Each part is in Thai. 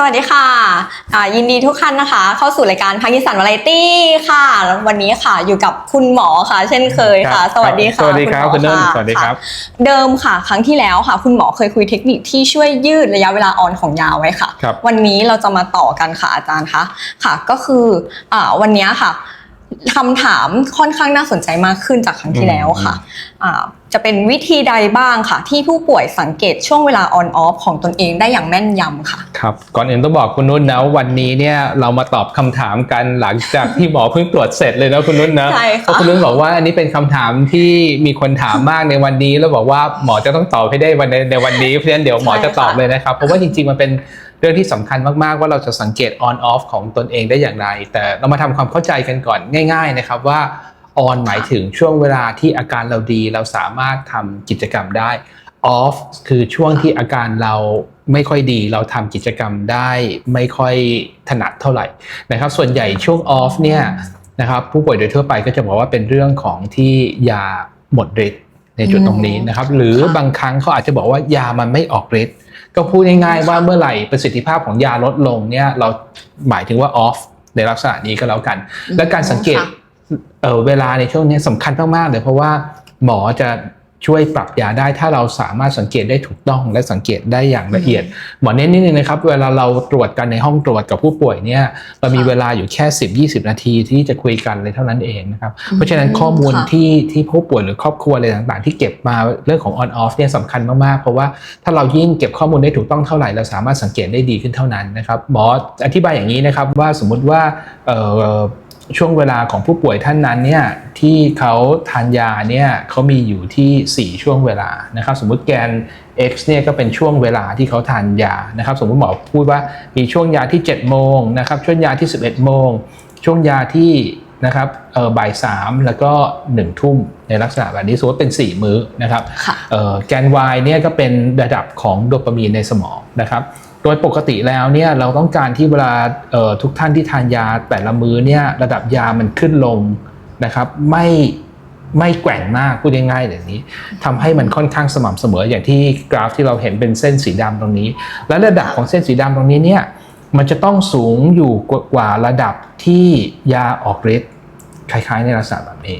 สวัสดีค่ะอ่ายินดีทุกท่านนะคะ เข้าสู่รายการภาคอีสานวาไรตี้ค่ะแล้ววันนี้ค่ะอยู่กับคุณหมอค่ะ เช่นเคยค่ะครับสวัสดีค่ะสวัสดีครับหมอคุณนุ่นะสวัสดีครับะเดิมค่ะ ครั้งที่แล้วค่ะ คุณหมอเคยคุยเทคนิคที่ช่วยยืดระยะเวลาออนของยาไว้ค่ะครับวันนี้เราจะมาต่อกันค่ะอาจารย์คะค่ะ ก็คืออ่าวันนี้ค่ะคำถามค่อนข้างน่าสนใจมากขึ้นจากครั้งที่แล้วค่ะอ่า จะเป็นวิธีใดบ้างค่ะ ที่ผู้ป่วยสังเกตช่วงเวลาออนออฟของตนเองได้อย่างแม่นยำค่ะ ครับ ก่อนอื่นต้องบอกคุณนุ่นนะว่าวันนี้เนี่ยเรามาตอบคำถามกันหลังจากที่หมอเพิ่งตรวจเสร็จเลยนะคุณนุ่นนะใช่ค่ะ เพราะคุณนุ่นบอกว่าอันนี้เป็นคำถามที่มีคนถามมากในวันนี้ แล้วบอกว่าหมอจะต้องตอบให้ได้วันในในวันนี้เพราะฉะนั้นเดี๋ยวหมอจะตอบเลยนะครับ เพราะว่าจริงๆมันเป็นเรื่องที่สำคัญมากๆ ว่าเราจะสังเกต on off ของตนเองได้อย่างไร แต่เรามาทำความเข้าใจกันก่อนง่าย ๆ นะครับว่า on หมายถึงช่วงเวลาที่อาการเราดีเราสามารถทำกิจกรรมได้ off คือช่วงที่อาการเราไม่ค่อยดี เราทำกิจกรรมได้ไม่ค่อยถนัดเท่าไหร่นะครับส่วนใหญ่ช่วง off เนี่ยนะครับผู้ป่วยโดยทั่วไปก็จะบอกว่าเป็นเรื่องของที่ยาหมดฤทธิ์ในจุดตรงนี้นะครับหรือค่ะบางครั้งเขาอาจจะบอกว่ายามันไม่ออกฤทธิ์ก็พูดง่ายๆว่าเมื่อไหร่ประสิทธิภาพของยาลดลงเนี่ยเราหมายถึงว่า off ในลักษณะนี้ก็แล้วกัน และการสังเกตค่ะ เอ่อเวลาในช่วงนี้สำคัญมากๆเลยเพราะว่าหมอจะช่วยปรับยาได้ถ้าเราสามารถสังเกตได้ถูกต้องและสังเกตได้อย่างละเอียด หมอเน้นนิดนึงนะครับ เวลาเราตรวจกันในห้องตรวจกับผู้ป่วยเนี่ยเรามีค่ะเวลาอยู่แค่ 10-20 นาทีที่จะคุยกันเลยเท่านั้นเองนะครับ เพราะฉะนั้นข้อมูลค่ะที่ที่ผู้ป่วยหรือครอบครัวอะไรต่างๆ ที่เก็บมาเรื่องของ on off เนี่ยสำคัญมากๆ เพราะว่าถ้าเรายิ่งเก็บข้อมูลได้ถูกต้องเท่าไหร่เราสามารถสังเกตได้ดีขึ้นเท่านั้นนะครับหมออธิบายอย่างนี้นะครับว่าสมมุติว่าเอ่อ ช่วงเวลาของผู้ป่วยท่านนั้นเนี่ยที่เขาทานยาเนี่ยเขามีอยู่ที่ 4 ช่วงเวลานะครับ สมมุติแกน x เนี่ยก็เป็นช่วงเวลาที่เขาทานยานะครับ สมมุติหมอพูดว่ามีช่วงยาที่ 7 โมงนะครับช่วงยาที่ 11 โมง ช่วงยาที่นะครับเออบ่ายสามแล้วก็1ทุ่มในลักษณะแบบนี้สมมติว่าเป็น 4 มื้อนะครับค่ะเอ่อแกน Y เนี่ยก็เป็นระดับของโดปามีนในสมองนะครับโดยปกติแล้วเนี่ยเราต้องการที่เวลาทุกท่านที่ทานยาแต่ละมื้อเนี่ยระดับยามันขึ้นลงนะครับ ไม่ไม่แกว่งมากพูดง่ายๆแบบนี้ทำให้มันค่อนข้างสม่ำเสมออย่างที่กราฟที่เราเห็นเป็นเส้นสีดำตรงนี้ และระดับของเส้นสีดำตรงนี้เนี่ยมันจะต้องสูงอยู่กว่าระดับที่ยาออกฤทธิ์คล้ายๆในลักษณะแบบนี้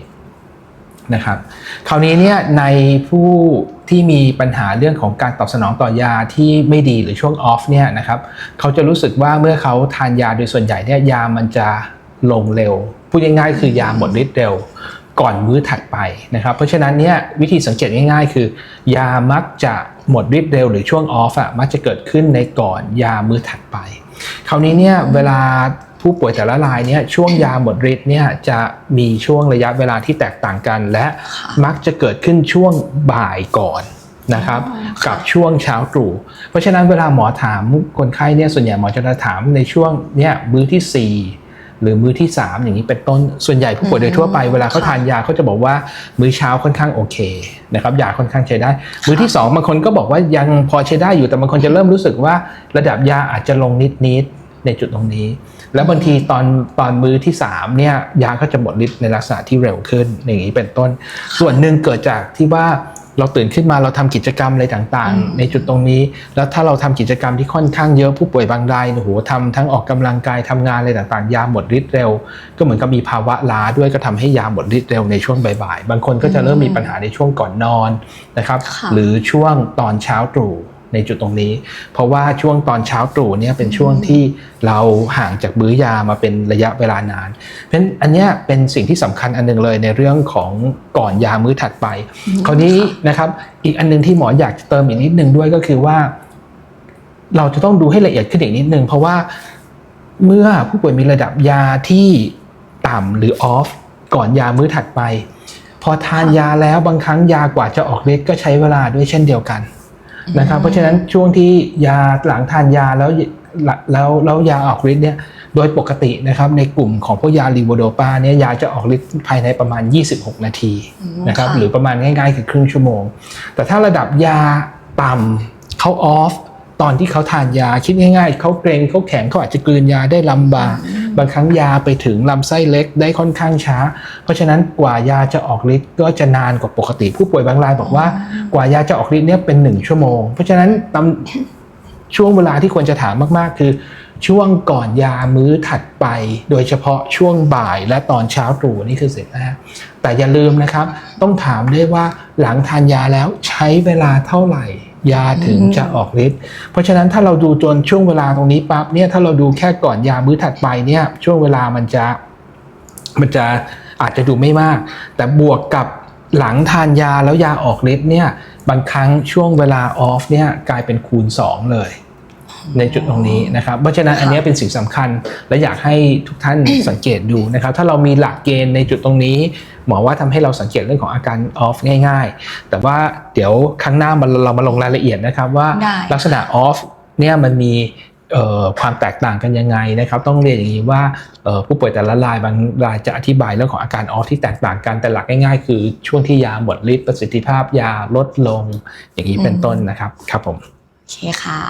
นะครับคราวนี้เนี่ยในผู้ที่มีปัญหาเรื่องของการตอบสนองต่อยาที่ไม่ดีหรือช่วงออฟเนี่ยนะครับเขาจะรู้สึกว่าเมื่อเขาทานยาโดยส่วนใหญ่เนี่ยยามันจะลงเร็วพูดง่ายๆคือยาหมดฤทธิ์เร็วก่อนมื้อถัดไปนะครับ เพราะฉะนั้นเนี่ยวิธีสังเกตง่ายๆ คือ ยามักจะหมดฤทธิ์เร็วหรือช่วงออฟอะมักจะเกิดขึ้นในก่อนยามื้อถัดไป คราวนี้เนี่ยเวลา ผู้ป่วยแต่ละรายเนี่ยช่วงยาหมดฤทธิ์เนี่ยจะมีช่วงระยะเวลาที่แตกต่างกัน และมักจะเกิดขึ้นช่วงบ่ายก่อนนะครับอ๋อค่ะกับช่วงเช้าตรู่เพราะฉะนั้นเวลาหมอถามคนไข้เนี่ยส่วนใหญ่หมอจะถามในช่วงเนี่ยมื้อที่ 4หรือมื้อที่ 3 อย่างนี้เป็นต้นส่วนใหญ่ผู้ป่วยโดยทั่วไปเวลาเขาทานยาเขาจะบอกว่ามื้อเช้าค่อนข้างโอเคนะครับยาค่อนข้างใช้ได้ มื้อที่2บางคนก็บอกว่ายังพอใช้ได้อยู่แต่บางคนจะเริ่มรู้สึกว่าระดับยาอาจจะลงนิดๆ ในจุดตรงนี้ แล้วบางทีตอนตอนมื้อที่3เนี่ยยาก็จะหมดฤทธิ์ในลักษณะที่เร็วขึ้นอย่างนี้เป็นต้น ส่วนหนึ่งเกิดจากที่ว่าเราตื่นขึ้นมาเราทำกิจกรรมอะไรต่างอืมๆในจุดตรงนี้ แล้วถ้าเราทำกิจกรรมที่ค่อนข้างเยอะผู้ป่วยบางรายโอ้โหทำทั้งออกกำลังกายทำงานอะไรต่างๆ ยาหมดฤทธิ์เร็ว ก็เหมือนกับมีภาวะล้าด้วยก็ทำให้ยาหมดฤทธิ์เร็วในช่วงบ่ายๆบางคนก็จะเริ่มมีปัญหาในช่วงก่อนนอนนะครับค่ะหรือช่วงตอนเช้าตรู่ ในจุดตรงนี้ เพราะว่าช่วงตอนเช้าตรู่เนี่ยเป็นช่วงที่เราห่างจากมื้อยามาเป็นระยะเวลานาน เพราะฉะนั้นอันเนี้ยเป็นสิ่งที่สำคัญอันหนึงเลยในเรื่องของก่อนยามื้อถัดไป คราวนี้นะครับอีกอันหนึงที่หมออยากจะเติมอีกนิดนึงด้วยก็คือว่า เราจะต้องดูให้ละเอียดขึ้นอีกนิดนึงเพราะว่าเมื่อผู้ป่วยมีระดับยาที่ต่ำหรือออฟก่อนยามื้อถัดไป พอทานยาแล้วบางครั้งยากว่าจะออกฤทธิ์ก็ใช้เวลาด้วยเช่นเดียวกัน นะครับเพราะฉะนั้นช่วงที่ยาหลังทานยาแล้วแล้วแล้วยาออกฤทธิ์เนี่ยโดยปกตินะครับในกลุ่มของพวกยาลีโวโดปาเนี่ยยาจะออกฤทธิ์ภายในประมาณ 26 นาทีนะครับค่ะหรือประมาณง่ายๆคือครึ่งชั่วโมง แต่ถ้าระดับยาต่ำเขาออฟตอนที่เขาทานยาคิดง่าย ๆเขาเกรงเขาแข็งเขาอาจจะกลืนยาได้ลำบาก บางครั้งยาไปถึงลำไส้เล็กได้ค่อนข้างช้า เพราะฉะนั้นกว่ายาจะออกฤทธิ์ก็จะนานกว่าปกติ ผู้ป่วยบางรายบอกว่ากว่ายาจะออกฤทธิ์เนี่ยเป็นหนึ่งชั่วโมง เพราะฉะนั้นตำช่วงเวลาที่ควรจะถามมากๆ คือช่วงก่อนยามื้อถัดไป โดยเฉพาะช่วงบ่ายและตอนเช้าตรู่นี่คือเสร็จนะฮะแต่อย่าลืมนะครับ ต้องถามด้วยว่าหลังทานยาแล้วใช้เวลาเท่าไหร่ ยาถึงจะออกฤทธิ์เพราะฉะนั้นถ้าเราดูจนช่วงเวลาตรงนี้ปั๊บเนี่ยถ้าเราดูแค่ก่อนยามื้อถัดไปเนี่ยช่วงเวลามันจะมันจะอาจจะดูไม่มาก แต่บวกกับหลังทานยาแล้วยาออกฤทธิ์เนี่ยบางครั้งช่วงเวลาออฟเนี่ยกลายเป็นคูณ 2 เลย ในจุดตรงนี้นะครับเพราะฉะนั้นอันนี้เป็นสิ่งสำคัญ และอยากให้ทุกท่านสังเกตดูนะครับ ถ้าเรามีหลักเกณฑ์ในจุดตรงนี้หมอว่าทำให้เราสังเกตเรื่องของอาการออฟง่าย ๆ แต่ว่าเดี๋ยวครั้งหน้ามันเรามาลงรายละเอียดนะครับว่าได้ลักษณะออฟเนี่ยมันมีเอ่อความแตกต่างกันยังไงนะครับ ต้องเรียนอย่างนี้ว่าเอ่อผู้ป่วยแต่ละรายบางรายจะอธิบายเรื่องของอาการออฟที่แตกต่างกันแต่หลักง่ายๆ คือช่วงที่ยาหมดฤทธิ์ประสิทธิภาพยาลดลงอย่างนี้เป็นต้นนะครับครับผมโอเคค่ะ